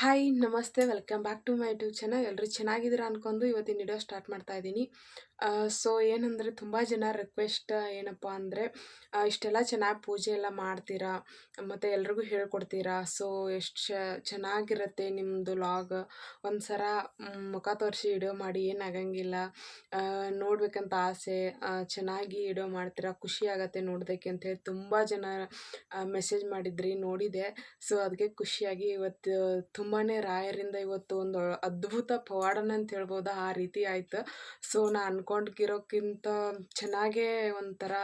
Hi, ನಮಸ್ತೆ, welcome back to my YouTube channel. ಎಲ್ಲರೂ ಚೆನ್ನಾಗಿದ್ದೀರಾ ಅನ್ಕೊಂಡು ಇವತ್ತಿನ ವಿಡಿಯೋ ಸ್ಟಾರ್ಟ್ ಮಾಡ್ತಾ ಇದ್ದೀನಿ. ಸೊ ಏನಂದರೆ ತುಂಬ ಜನ ರಿಕ್ವೆಸ್ಟ್, ಏನಪ್ಪ ಅಂದರೆ ಇಷ್ಟೆಲ್ಲ ಚೆನ್ನಾಗಿ ಪೂಜೆ ಎಲ್ಲ ಮಾಡ್ತೀರಾ, ಮತ್ತು ಎಲ್ರಿಗೂ ಹೇಳ್ಕೊಡ್ತೀರಾ, ಸೊ ಎಷ್ಟು ಚೆನ್ನಾಗಿರುತ್ತೆ ನಿಮ್ಮದು ಲಾಗ್? ಒಂದು ಸಲ ಮುಖ ತೋರಿಸಿ ವಿಡಿಯೋ ಮಾಡಿ ಏನಾಗಂಗಿಲ್ಲ ನೋಡಬೇಕಂತ ಆಸೆ ಚೆನ್ನಾಗಿ ವಿಡಿಯೋ ಮಾಡ್ತೀರಾ, ಖುಷಿ ಆಗತ್ತೆ ನೋಡೋದಕ್ಕೆ ಅಂತೇಳಿ ತುಂಬ ಜನ ಮೆಸೇಜ್ ಮಾಡಿದ್ರಿ, ನೋಡಿದೆ. ಸೊ ಅದಕ್ಕೆ ಖುಷಿಯಾಗಿ ಇವತ್ತು ರಾಯರಿಂದ ಇವತ್ತು ಒಂದು ಅದ್ಭುತ ಪವಾಡನ ಅಂತ ಹೇಳ್ಬೋದು? ಆ ರೀತಿ ಆಯ್ತು. ಸೊ ನಾ ಅನ್ಕೊಂಡಿರೋಕ್ಕಿಂತ ಚೆನ್ನಾಗೇ ಒಂಥರ,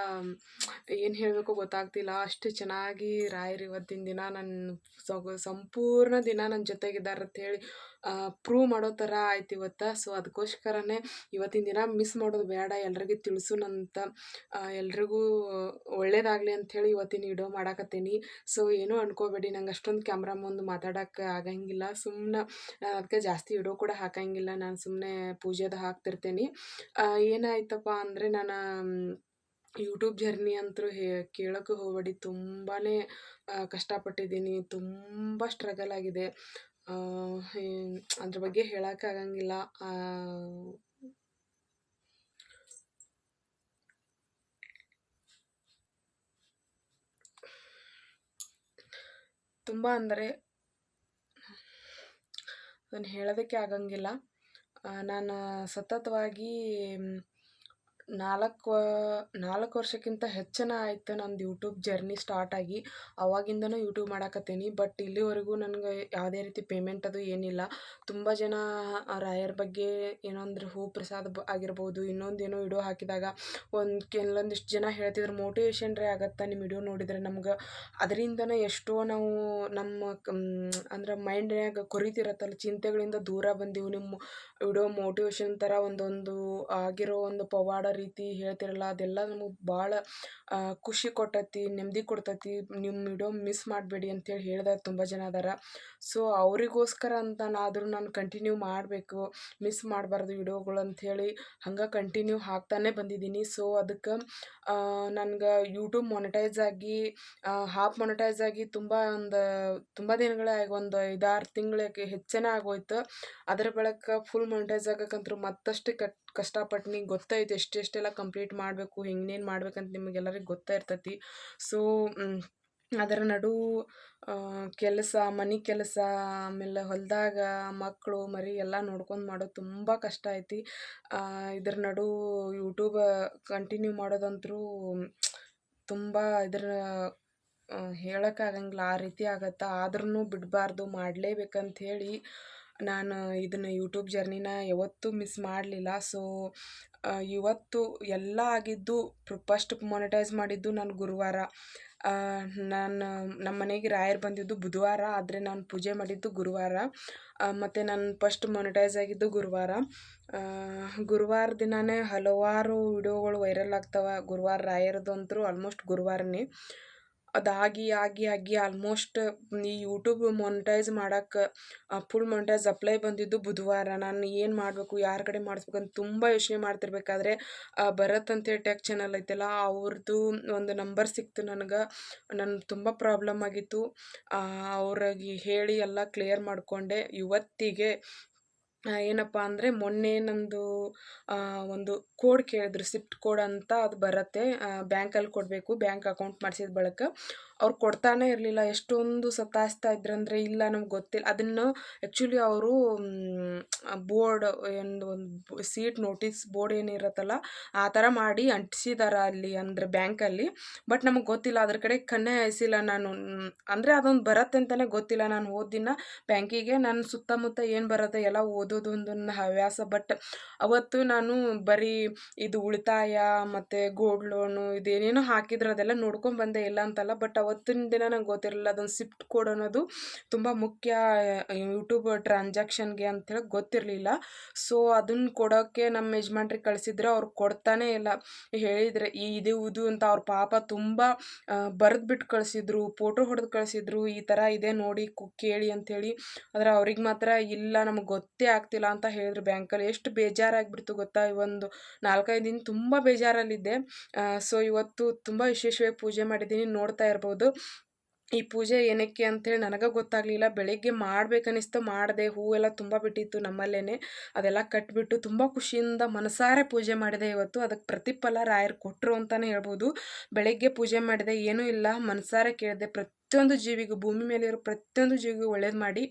ಏನು ಹೇಳಬೇಕು ಗೊತ್ತಾಗ್ತಿಲ್ಲ. ಅಷ್ಟು ಚೆನ್ನಾಗಿ ರಾಯರು ಇವತ್ತಿನ ದಿನ ನನ್ನ ಸಂಪೂರ್ಣ ದಿನ ನನ್ನ ಜೊತೆಗಿದ್ದಾರೆ ಅಂತ ಹೇಳಿ ಪ್ರೂವ್ ಮಾಡೋ ಥರ ಆಯ್ತು ಇವತ್ತು. ಸೊ ಅದಕ್ಕೋಸ್ಕರನೇ ಇವತ್ತಿನ ದಿನ ಮಿಸ್ ಮಾಡೋದು ಬೇಡ. ಎಲ್ರಿಗೂ ತಿಳಿಸೋಣಂತ ಎಲ್ರಿಗೂ ಒಳ್ಳೇದಾಗಲಿ ಅಂಥೇಳಿ ಇವತ್ತಿನ ವಿಡಿಯೋ ಮಾಡಾಕತ್ತೀನಿ. ಸೊ ಏನೂ ಅನ್ಕೋಬೇಡಿ. ನಂಗೆ ಅಷ್ಟೊಂದು ಕ್ಯಾಮ್ರಾ ಮುಂದೆ ಮಾತಾಡೋಕ್ಕೆ ಆಗಂಗಿಲ್ಲ. ಸುಮ್ಮನೆ ಅದಕ್ಕೆ ಜಾಸ್ತಿ ವಿಡಿಯೋ ಕೂಡ ಹಾಕಂಗಿಲ್ಲ. ನಾನು ಸುಮ್ಮನೆ ಪೂಜೆದು ಹಾಕ್ತಿರ್ತೀನಿ. ಏನಾಯ್ತಪ್ಪ ಅಂದರೆ ನಾನು ಯೂಟ್ಯೂಬ್ ಜರ್ನಿ ಅಂತೂ ಹೇ ಕೇಳೋಕ್ಕೆ ಹೋಗಬೇಡಿ. ತುಂಬಾ ಕಷ್ಟಪಟ್ಟಿದ್ದೀನಿ. ತುಂಬ ಸ್ಟ್ರಗಲ್ ಆಗಿದೆ. ಅದ್ರ ಬಗ್ಗೆ ಹೇಳೋಕ್ಕಾಗಂಗಿಲ್ಲ ತುಂಬ ಅಂದರೆ ಅದನ್ನು ಹೇಳೋದಕ್ಕೆ ಆಗಂಗಿಲ್ಲ. ನಾನು ಸತತವಾಗಿ ನಾಲ್ಕು ನಾಲ್ಕು ವರ್ಷಕ್ಕಿಂತ ಹೆಚ್ಚನ ಆಯ್ತು ನಂದು ಯೂಟ್ಯೂಬ್ ಜರ್ನಿ ಸ್ಟಾರ್ಟ್ ಆಗಿ. ಅವಾಗಿಂದನೂ ಯೂಟ್ಯೂಬ್ ಮಾಡಾಕತ್ತೀನಿ ಬಟ್ ಇಲ್ಲಿವರೆಗೂ ನನಗೆ ಯಾವುದೇ ರೀತಿ ಪೇಮೆಂಟ್ ಅದು ಏನಿಲ್ಲ. ತುಂಬ ಜನ ರಾಯರ್ ಬಗ್ಗೆ ಏನಂದ್ರೆ ಹೂ ಪ್ರಸಾದ ಬ, ಆಗಿರ್ಬೋದು ಇನ್ನೊಂದೇನೋ ವಿಡಿಯೋ ಹಾಕಿದಾಗ ಒಂದು ಕೆಲವೊಂದಿಷ್ಟು ಜನ ಹೇಳ್ತಿದ್ರು ಮೋಟಿವೇಶನ್ ರೀ ಆಗತ್ತೆ ನಿಮ್ಮ ವಿಡಿಯೋ ನೋಡಿದರೆ ನಮ್ಗೆ? ಅದರಿಂದನೇ ಎಷ್ಟೋ ನಾವು ನಮ್ಮ ಅಂದ್ರೆ ಮೈಂಡ್ನ್ಯಾಗ ಕೊರಿತಿರತ್ತಲ್ಲ, ಚಿಂತೆಗಳಿಂದ ದೂರ ಬಂದೀವಿ ನಿಮ್ಮ ವಿಡಿಯೋ ಮೋಟಿವೇಶನ್ ಥರ ಒಂದೊಂದು ಆಗಿರೋ ಒಂದು ಪವಾಡ ರೀತಿ ಹೇಳ್ತಿರಲ್ಲ, ಅದೆಲ್ಲ ನಮಗೆ ಭಾಳ ಖುಷಿ ಕೊಟ್ಟತಿ, ನೆಮ್ಮದಿ ಕೊಡ್ತತಿ. ನಿಮ್ಮ ವಿಡಿಯೋ ಮಿಸ್ ಮಾಡಬೇಡಿ ಅಂತೇಳಿ ಹೇಳ್ದ ತುಂಬ ಜನ ಅದಾರ. ಸೊ ಅವರಿಗೋಸ್ಕರ ಅಂತನಾದರೂ ನಾನು ಕಂಟಿನ್ಯೂ ಮಾಡಬೇಕು ಮಿಸ್ ಮಾಡಬಾರ್ದು ವಿಡಿಯೋಗಳು ಅಂಥೇಳಿ ಹಂಗೆ ಕಂಟಿನ್ಯೂ ಹಾಕ್ತಾನೆ ಬಂದಿದ್ದೀನಿ. ಸೊ ಅದಕ್ಕೆ ನನಗೆ ಯೂಟ್ಯೂಬ್ ಮೊನಿಟೈಸ್ ಆಗಿ ಹಾಫ್ ಮೊನಿಟೈಸ್ ಆಗಿ ತುಂಬ ಒಂದು, ತುಂಬ ದಿನಗಳೇ ಆಗಿ, ಒಂದು ಐದಾರು ತಿಂಗಳಿಗೆ ಹೆಚ್ಚೇನೇ ಆಗೋಯ್ತು. ಅದರ ಬಳಕ ಫುಲ್ ಮೊನಿಟೈಸ್ ಆಗಕ್ಕಂತೂ ಮತ್ತಷ್ಟು ಕಟ್ ನಿಮ್ಗೆ ಗೊತ್ತೈತೆ ಎಷ್ಟೆಷ್ಟೆಲ್ಲ ಕಂಪ್ಲೀಟ್ ಮಾಡಬೇಕು ಹೆಂಗೇನು ಮಾಡ್ಬೇಕಂತ ನಿಮಗೆಲ್ಲರಿಗೂ ಗೊತ್ತಾ ಇರ್ತೈತಿ. ಸೊ ಅದರ ನಡು ಕೆಲಸ, ಮನೆ ಕೆಲಸ, ಆಮೇಲೆ ಹೊಲದಾಗ ಮಕ್ಕಳು ಮರಿ ಎಲ್ಲ ನೋಡ್ಕೊಂಡು ಮಾಡೋದು ತುಂಬ ಕಷ್ಟ ಐತಿ. ಇದ್ರ ನಡು ಯೂಟ್ಯೂಬ್ ಕಂಟಿನ್ಯೂ ಮಾಡೋದಂತರೂ ತುಂಬ ಇದ್ರ ಹೇಳೋಕ್ಕಾಗಂಗಿಲ್ಲ ಆ ರೀತಿ ಆಗತ್ತೆ. ಆದ್ರೂ ಬಿಡಬಾರ್ದು. ಮಾಡಲೇಬೇಕಂತ ಹೇಳಿ ನಾನು ಇದನ್ನು ಯೂಟ್ಯೂಬ್ ಜರ್ನಿನ ಯಾವತ್ತೂ ಮಿಸ್ ಮಾಡಲಿಲ್ಲ. ಸೊ ಇವತ್ತು ಎಲ್ಲ ಆಗಿದ್ದು ಫಸ್ಟ್ ಮೊನಿಟೈಸ್ ಮಾಡಿದ್ದು ನಾನು ಗುರುವಾರ. ನಾನು ನಮ್ಮ ಮನೆಗೆ ರಾಯರು ಬಂದಿದ್ದು ಬುಧವಾರ, ಆದರೆ ನಾನು ಪೂಜೆ ಮಾಡಿದ್ದು ಗುರುವಾರ. ಮತ್ತು ನಾನು ಫಸ್ಟ್ ಮೊನಿಟೈಸ್ ಆಗಿದ್ದು ಗುರುವಾರ. ಗುರುವಾರ ದಿನವೇ ಹಲವಾರು ವಿಡಿಯೋಗಳು ವೈರಲ್ ಆಗ್ತವೆ. ಗುರುವಾರ ರಾಯರದ್ದು ಅಂತೂ ಆಲ್ಮೋಸ್ಟ್ ಗುರುವಾರನೇ. ಅದಾಗಿ, ಆಗಿ ಆಗಿ ಆಲ್ಮೋಸ್ಟ್ ಈ ಯೂಟ್ಯೂಬ್ ಮೊನಿಟೈಸ್ ಮಾಡಕ್ಕೆ ಫುಲ್ ಮೊನಿಟೈಸ್ ಅಪ್ಲೈ ಬಂದಿದ್ದು ಬುಧವಾರ. ನಾನು ಏನು ಮಾಡಬೇಕು, ಯಾರ ಕಡೆ ಅಂತ ತುಂಬ ಯೋಚನೆ ಮಾಡ್ತಿರ್ಬೇಕಾದ್ರೆ ಭರತ್ ಅಂತೇಳಿ ಟೆಕ್ ಚಾನಲ್ ಐತಲ್ಲ ಅವ್ರದ್ದು ಒಂದು ನಂಬರ್ ಸಿಕ್ತು ನನಗೆ. ನನ್ನ ತುಂಬ ಪ್ರಾಬ್ಲಮ್ ಆಗಿತ್ತು. ಅವ್ರಿಗೆ ಹೇಳಿ ಎಲ್ಲ ಕ್ಲಿಯರ್ ಮಾಡಿಕೊಂಡೆ. ಇವತ್ತಿಗೆ ಏನಪ್ಪ ಅಂದರೆ ಮೊನ್ನೆ ನಂದು ಒಂದು ಕೋಡ್ ಕೇಳಿದ್ರು ಸಿಫ್ಟ್ ಕೋಡ್ ಅಂತ ಅದು ಬರುತ್ತೆ. ಬ್ಯಾಂಕಲ್ಲಿ ಕೊಡಬೇಕು, ಬ್ಯಾಂಕ್ ಅಕೌಂಟ್ ಮಾಡಿಸಿದ ಬಳಿಕ. ಅವ್ರು ಕೊಡ್ತಾನೆ ಇರಲಿಲ್ಲ, ಎಷ್ಟೊಂದು ಸತಾಯಿಸ್ತಾ ಇದ್ರಂದರೆ ಇಲ್ಲ ನಮ್ಗೆ ಗೊತ್ತಿಲ್ಲ ಅದನ್ನು ಆ್ಯಕ್ಚುಲಿ ಅವರು ಬೋರ್ಡ್ ಒಂದು ಒಂದು ಸೀಟ್ ನೋಟಿಸ್ ಬೋರ್ಡ್ ಏನಿರತ್ತಲ್ಲ ಆ ಥರ ಮಾಡಿ ಅಂಟಿಸಿದಾರ ಅಲ್ಲಿ ಅಂದರೆ ಬ್ಯಾಂಕಲ್ಲಿ ಬಟ್ ನಮಗೆ ಗೊತ್ತಿಲ್ಲ, ಅದ್ರ ಕಡೆ ಕಣ್ಣೇ ಹಾಯಿಸಿಲ್ಲ ನಾನು ಅಂದರೆ ಅದೊಂದು ಬರತ್ತೆ ಅಂತಲೇ ಗೊತ್ತಿಲ್ಲ. ನಾನು ಓದಿನ ಬ್ಯಾಂಕಿಗೆ ನನ್ನ ಸುತ್ತಮುತ್ತ ಏನು ಬರುತ್ತೆ, ಎಲ್ಲ ಓದೋದು ಒಂದು ಹವ್ಯಾಸ, ಬಟ್ ಅವತ್ತು ನಾನು ಬರೀ ಇದು ಉಳಿತಾಯ, ಮತ್ತು ಗೋಲ್ಡ್ ಲೋನು ಇದೇನೇನೋ ಹಾಕಿದ್ರೆ, ಅದೆಲ್ಲ ನೋಡ್ಕೊಂಡು ಬಂದೆ ಇಲ್ಲ ಅಂತಲ್ಲ, ಬಟ್ ಅವತ್ತಿನ ದಿನ ನಂಗೆ ಗೊತ್ತಿರಲಿಲ್ಲ. ಅದೊಂದು ಸಿಫ್ಟ್ ಕೋಡ್ ಅನ್ನೋದು ತುಂಬ ಮುಖ್ಯ ಯೂಟ್ಯೂಬ್ ಟ್ರಾನ್ಸಾಕ್ಷನ್ಗೆ ಅಂತೇಳಿ ಗೊತ್ತಿರಲಿಲ್ಲ. ಸೊ ಅದನ್ನು ಕೊಡೋಕ್ಕೆ ನಮ್ಮ ಯಜಮಾನ್ರಿಗೆ ಕಳಿಸಿದ್ರೆ. ಅವ್ರು ಕೊಡ್ತಾನೆ ಇಲ್ಲ. ಹೇಳಿದರೆ, ಈ, ಇದು ಇದು ಅಂತ ಅವ್ರ ಪಾಪ ತುಂಬ ಬರೆದ್ಬಿಟ್ಟು ಕಳಿಸಿದ್ರು ಫೋಟೋ ಹೊಡೆದು ಕಳಿಸಿದ್ರು, ಈ ಥರ ಇದೆ ನೋಡಿ ಕೇಳಿ ಅಂಥೇಳಿ ಆದರೆ ಅವ್ರಿಗೆ ಮಾತ್ರ ಇಲ್ಲ, ನಮಗೆ ಗೊತ್ತೇ ಆಗ್ತಿಲ್ಲ ಅಂತ ಹೇಳಿದ್ರು ಬ್ಯಾಂಕಲ್ಲಿ. ಎಷ್ಟು ಬೇಜಾರಾಗಿಬಿಡ್ತು ಗೊತ್ತಾ? ಒಂದು ನಾಲ್ಕೈದು ದಿನ ತುಂಬ ಬೇಜಾರಲ್ಲಿದ್ದೆ. ಸೊ ಇವತ್ತು ತುಂಬ ವಿಶೇಷವಾಗಿ ಪೂಜೆ ಮಾಡಿದ್ದೀನಿ, ನೋಡ್ತಾ ಇರ್ಬೋದು. ಈ ಪೂಜೆ ಏನಕ್ಕೆ ಅಂತೇಳಿ ನನಗೆ ಗೊತ್ತಾಗಲಿಲ್ಲ. ಬೆಳಗ್ಗೆ ಮಾಡ್ಬೇಕನ್ನಿಸ್ತು, ಮಾಡಿದೆ. ಹೂವೆಲ್ಲ ತುಂಬ ಬಿಟ್ಟಿತ್ತು ನಮ್ಮಲ್ಲೇ ಅದೆಲ್ಲ ಕಟ್ಬಿಟ್ಟು ತುಂಬ ಖುಷಿಯಿಂದ ಮನಸಾರೆ ಪೂಜೆ ಮಾಡಿದೆ ಇವತ್ತು. ಅದಕ್ಕೆ ಪ್ರತಿಫಲ ರಾಯರು ಕೊಟ್ಟರು ಅಂತಲೇ ಹೇಳ್ಬೋದು. ಬೆಳಗ್ಗೆ ಪೂಜೆ ಮಾಡಿದೆ, ಏನೂ ಇಲ್ಲ. ಮನಸಾರೆ ಕೇಳಿದೆ. ಪ್ರತಿಯೊಂದು ಜೀವಿಗೂ, ಭೂಮಿ ಮೇಲೆ ಇರೋ ಪ್ರತಿಯೊಂದು ಜೀವಿಗೂ ಒಳ್ಳೇದು ಮಾಡಿ.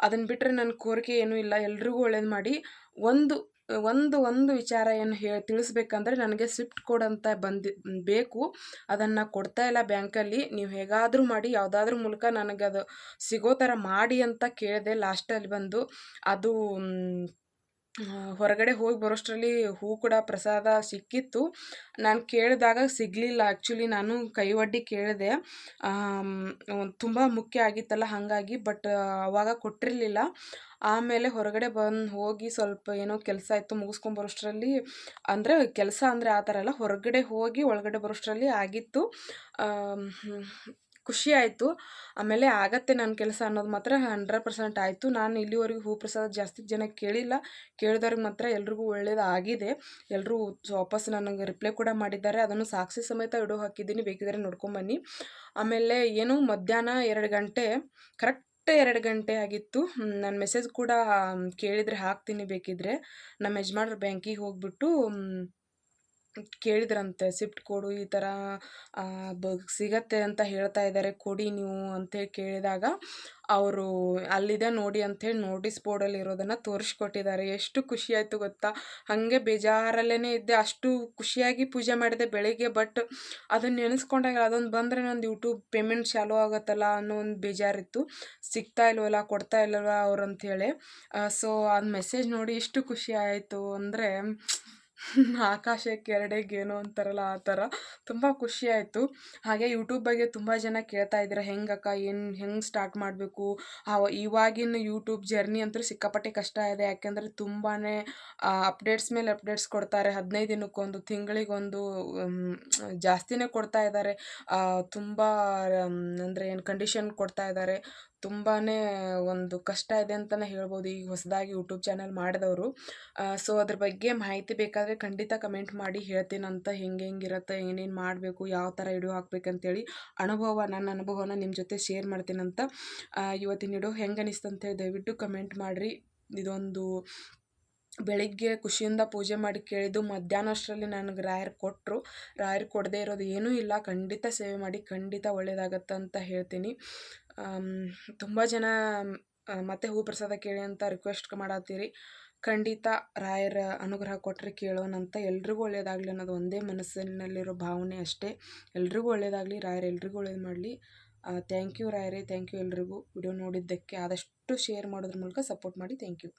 ಅದನ್ನು ಬಿಟ್ಟರೆ ನನ್ನ ಕೋರಿಕೆ ಏನೂ ಇಲ್ಲ. ಎಲ್ರಿಗೂ ಒಳ್ಳೇದು ಮಾಡಿ. ಒಂದು ಒಂದು ಒಂದು ವಿಚಾರ ಏನು ಹೇಳಿ ತಿಳಿಸ್ಬೇಕಂದ್ರೆ ನನಗೆ ಸ್ವಿಫ್ಟ್ ಕೋಡ್ ಅಂತ ಬಂದು, ಬೇಕು. ಅದನ್ನು ಕೊಡ್ತಾ ಇಲ್ಲ ಬ್ಯಾಂಕಲ್ಲಿ. ನೀವು ಹೇಗಾದರೂ ಮಾಡಿ, ಯಾವುದಾದ್ರೂ ಮೂಲಕ ನನಗೆ ಅದು ಸಿಗೋ ಥರ ಮಾಡಿ ಅಂತ ಕೇಳಿದೆ ಲಾಸ್ಟಲ್ಲಿ ಬಂದು. ಅದು ಹೊರಗಡೆ ಹೋಗಿ ಬರೋಷ್ಟರಲ್ಲಿ ಹೂ ಕೂಡ ಪ್ರಸಾದ ಸಿಕ್ಕಿತ್ತು. ನಾನು ಕೇಳಿದಾಗ ಸಿಗಲಿಲ್ಲ. ಆ್ಯಕ್ಚುಲಿ ನಾನು ಕೈ ಒಡ್ಡಿ ಕೇಳಿದೆ ತುಂಬ ಮುಖ್ಯ ಆಗಿತ್ತಲ್ಲ ಹಾಗಾಗಿ ಬಟ್ ಅವಾಗ ಕೊಟ್ಟಿರಲಿಲ್ಲ. ಆಮೇಲೆ ಹೊರಗಡೆ ಬಂದು ಹೋಗಿ ಸ್ವಲ್ಪ ಏನೋ ಕೆಲಸ ಇತ್ತು ಮುಗಿಸ್ಕೊಂಬರೋಷ್ಟರಲ್ಲಿ ಅಂದರೆ ಕೆಲಸ ಅಂದರೆ ಆ ಥರ ಅಲ್ಲ, ಹೊರಗಡೆ ಹೋಗಿ ಒಳಗಡೆ ಬರೋಷ್ಟರಲ್ಲಿ ಆಗಿತ್ತು. ಖುಷಿ ಆಯಿತು. ಆಮೇಲೆ ಆಗತ್ತೆ ನನ್ನ ಕೆಲಸ ಅನ್ನೋದು ಮಾತ್ರ ಹಂಡ್ರೆಡ್ ಪರ್ಸೆಂಟ್ ಆಯಿತು. ನಾನು ಇಲ್ಲಿವರೆಗೂ ಹೂ ಪ್ರಸಾದ ಜಾಸ್ತಿ ಜನ ಕೇಳಿಲ್ಲ. ಕೇಳಿದವ್ರಿಗೆ ಮಾತ್ರ ಎಲ್ರಿಗೂ ಒಳ್ಳೇದಾಗಿದೆ. ಎಲ್ಲರೂ ವಾಪಸ್ ನನಗೆ ರಿಪ್ಲೈ ಕೂಡ ಮಾಡಿದ್ದಾರೆ. ಅದನ್ನು ಸಾಕ್ಷಿ ಸಮೇತ ಇಡೋ ಹಾಕಿದ್ದೀನಿ. ಬೇಕಿದ್ರೆ ನೋಡ್ಕೊಂಬನ್ನಿ ಆಮೇಲೆ ಏನು ಮಧ್ಯಾಹ್ನ ಎರಡು ಗಂಟೆ, ಕರೆಕ್ಟ್ ಎರಡು ಗಂಟೆ ಆಗಿತ್ತು. ನಾನು ಮೆಸೇಜ್ ಕೂಡ ಕೇಳಿದರೆ ಹಾಕ್ತೀನಿ ಬೇಕಿದ್ರೆ. ನಮ್ಮ ಯಜಮಾನ್ರ ಬ್ಯಾಂಕಿಗೆ ಹೋಗ್ಬಿಟ್ಟು ಕೇಳಿದ್ರಂತೆ ಸಿಫ್ಟ್ ಕೊಡು, ಈ ಥರ ಬ ಸಿಗತ್ತೆ ಅಂತ ಹೇಳ್ತಾ ಇದ್ದಾರೆ, ಕೊಡಿ ನೀವು ಅಂತೇಳಿ ಕೇಳಿದಾಗ ಅವರು, ಅಲ್ಲಿದೆ ನೋಡಿ ಅಂಥೇಳಿ ನೋಟಿಸ್ ಬೋರ್ಡಲ್ಲಿ ಇರೋದನ್ನು ತೋರಿಸ್ಕೊಟ್ಟಿದ್ದಾರೆ. ಎಷ್ಟು ಖುಷಿ ಆಯಿತು ಗೊತ್ತಾ? ಹಾಗೆ ಬೇಜಾರಲ್ಲೇ ಇದ್ದೆ. ಅಷ್ಟು ಖುಷಿಯಾಗಿ ಪೂಜೆ ಮಾಡಿದೆ ಬೆಳಿಗ್ಗೆ, ಬಟ್ ಅದನ್ನು ನೆನೆಸ್ಕೊಂಡಾಗ ಅದೊಂದು ಬಂದರೆ ನಂದು ಯೂಟ್ಯೂಬ್ ಪೇಮೆಂಟ್ ಚಾಲೂ ಆಗುತ್ತಲ್ಲ ಅನ್ನೋ ಒಂದು ಬೇಜಾರಿತ್ತು. ಸಿಗ್ತಾ ಇಲ್ವಲ್ಲ, ಕೊಡ್ತಾ ಇಲ್ಲವಲ್ಲ ಅವ್ರು ಅಂಥೇಳಿ ಸೊ ಅದು ಮೆಸೇಜ್ ನೋಡಿ ಎಷ್ಟು ಖುಷಿ ಆಯಿತು ಅಂದರೆ ಆಕಾಶಕ್ಕೆ ಎರಡೇ ಗೇಣು ಅಂತಾರಲ್ಲ ಆ ಥರ. ತುಂಬ ಖುಷಿ ಆಯಿತು. ಹಾಗೆ ಯೂಟ್ಯೂಬ್ ಬಗ್ಗೆ ತುಂಬ ಜನ ಕೇಳ್ತಾ ಇದ್ದಾರೆ. ಹೆಂಗಕ್ಕ ಏನು, ಹೆಂಗೆ ಸ್ಟಾರ್ಟ್ ಮಾಡಬೇಕು? ಇವಾಗಿನ ಯೂಟ್ಯೂಬ್ ಜರ್ನಿ ಅಂತೂ ಸಿಕ್ಕಾಪಟ್ಟೆ ಕಷ್ಟ ಇದೆ. ಯಾಕೆಂದರೆ ತುಂಬಾ ಅಪ್ಡೇಟ್ಸ್ ಮೇಲೆ ಅಪ್ಡೇಟ್ಸ್ ಕೊಡ್ತಾರೆ. ಹದಿನೈದು ದಿನಕ್ಕೊಂದು, ತಿಂಗಳಿಗೊಂದು ಜಾಸ್ತಿನೇ ಕೊಡ್ತಾ ಇದ್ದಾರೆ. ತುಂಬ ಅಂದರೆ ಏನು ಕಂಡೀಷನ್ ಕೊಡ್ತಾ ಇದ್ದಾರೆ. ತುಂಬಾ ಒಂದು ಕಷ್ಟ ಇದೆ ಅಂತಲೇ ಹೇಳ್ಬೋದು. ಈಗ ಹೊಸದಾಗಿ ಯೂಟ್ಯೂಬ್ ಚಾನಲ್ ಮಾಡಿದವರು. ಸೊ ಅದ್ರ ಬಗ್ಗೆ ಮಾಹಿತಿ ಬೇಕಾದರೆ ಖಂಡಿತ ಕಮೆಂಟ್ ಮಾಡಿ ಹೇಳ್ತೀನಂತ ಹೆಂಗೆ ಹೆಂಗಿರುತ್ತೆ ಏನೇನು ಮಾಡಬೇಕು, ಯಾವ ಥರ ವಿಡಿಯೋ ಹಾಕ್ಬೇಕಂತೇಳಿ ಅನುಭವ ನನ್ನ ಅನುಭವನ ನಿಮ್ಮ ಜೊತೆ ಶೇರ್ ಮಾಡ್ತೀನಂತ ಇವತ್ತಿನ ವಿಡಿಯೋ ಹೆಂಗೆ ಅನಿಸ್ತಂತೇಳಿ ದಯವಿಟ್ಟು ಕಮೆಂಟ್ ಮಾಡಿರಿ. ಇದೊಂದು ಬೆಳಿಗ್ಗೆ ಖುಷಿಯಿಂದ ಪೂಜೆ ಮಾಡಿ ಕೇಳಿದ್ದು ಮಧ್ಯಾಹ್ನ ಅಷ್ಟರಲ್ಲಿ ನನಗೆ ರಾಯರು ಕೊಟ್ಟರು ರಾಯರು ಕೊಡದೇ ಇರೋದು ಏನೂ ಇಲ್ಲ. ಖಂಡಿತ ಸೇವೆ ಮಾಡಿ, ಖಂಡಿತ ಒಳ್ಳೆಯದಾಗತ್ತೆ ಅಂತ ಹೇಳ್ತೀನಿ. ತುಂಬ ಜನ ಮತ್ತೆ ಹೂ ಪ್ರಸಾದ ಕೇಳಿ ಅಂತ ರಿಕ್ವೆಸ್ಟ್ ಮಾಡತ್ತೀರಿ. ಖಂಡಿತ ರಾಯರ ಅನುಗ್ರಹ ಕೊಟ್ಟರೆ ಕೇಳೋಣಂತ ಎಲ್ರಿಗೂ ಒಳ್ಳೇದಾಗಲಿ ಅನ್ನೋದು ಒಂದೇ ಮನಸ್ಸಿನಲ್ಲಿರೋ ಭಾವನೆ ಅಷ್ಟೇ. ಎಲ್ರಿಗೂ ಒಳ್ಳೇದಾಗಲಿ, ರಾಯರ್ ಎಲ್ರಿಗೂ ಒಳ್ಳೇದು ಮಾಡಲಿ. ಥ್ಯಾಂಕ್ ಯು ರಾಯರೇ ಥ್ಯಾಂಕ್ ಯು ಎಲ್ರಿಗೂ. ವಿಡಿಯೋ ನೋಡಿದ್ದಕ್ಕೆ ಆದಷ್ಟು ಶೇರ್ ಮಾಡೋದ್ರ ಮೂಲಕ ಸಪೋರ್ಟ್ ಮಾಡಿ. Thank you